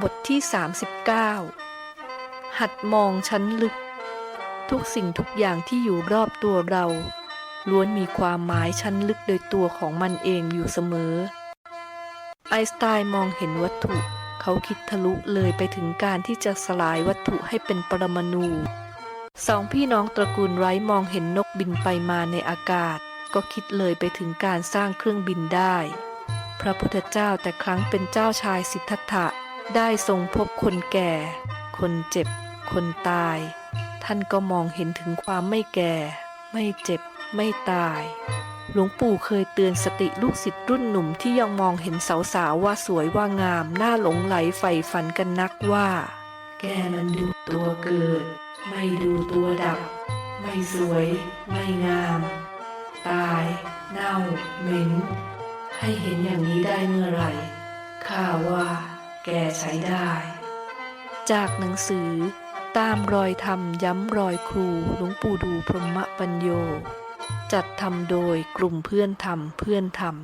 บทที่ 39 หัดมองชั้นลึก ทุกสิ่งทุกอย่างที่อยู่รอบตัวเรา ล้วนมีความหมายชั้นลึกโดยตัวของมันเองอยู่เสมอ ไอสไตน์มองเห็นวัตถุ เขาคิดทะลุเลยไปถึงการที่จะสลายวัตถุให้เป็นปรมาณูสองพี่น้องตระกูลไรท์มองเห็นนกบินไปมาในอากาศ ก็คิดเลยไปถึงการสร้างเครื่องบินได้ พระพุทธเจ้าแต่ครั้งเป็นเจ้าชายสิทธัตถะ ได้ทรงพบคนแก่ คนเจ็บ คนตาย ท่านก็มองเห็นถึงความไม่แก่ ไม่เจ็บ ไม่ตาย หลวงปู่เคยเตือนสติลูกศิษย์รุ่นหนุ่มที่ยังมองเห็นสาวๆว่าสวยว่างาม น่าหลงไหลใฝ่ฝันกันนักว่า แกมันดูตัวเกิด ไม่ดูตัวดับ ไม่สวย ไม่งาม ตาย เน่า เหม็น ให้เห็นอย่างนี้ได้เมื่อไหร่ข้าว่า แกใช้ได้ จากหนังสือตามรอยธรรมย้ำรอยครูหลวงปู่ดูพรหมปัญโย จัดทำโดยกลุ่มเพื่อนธรรมเพื่อนธรรม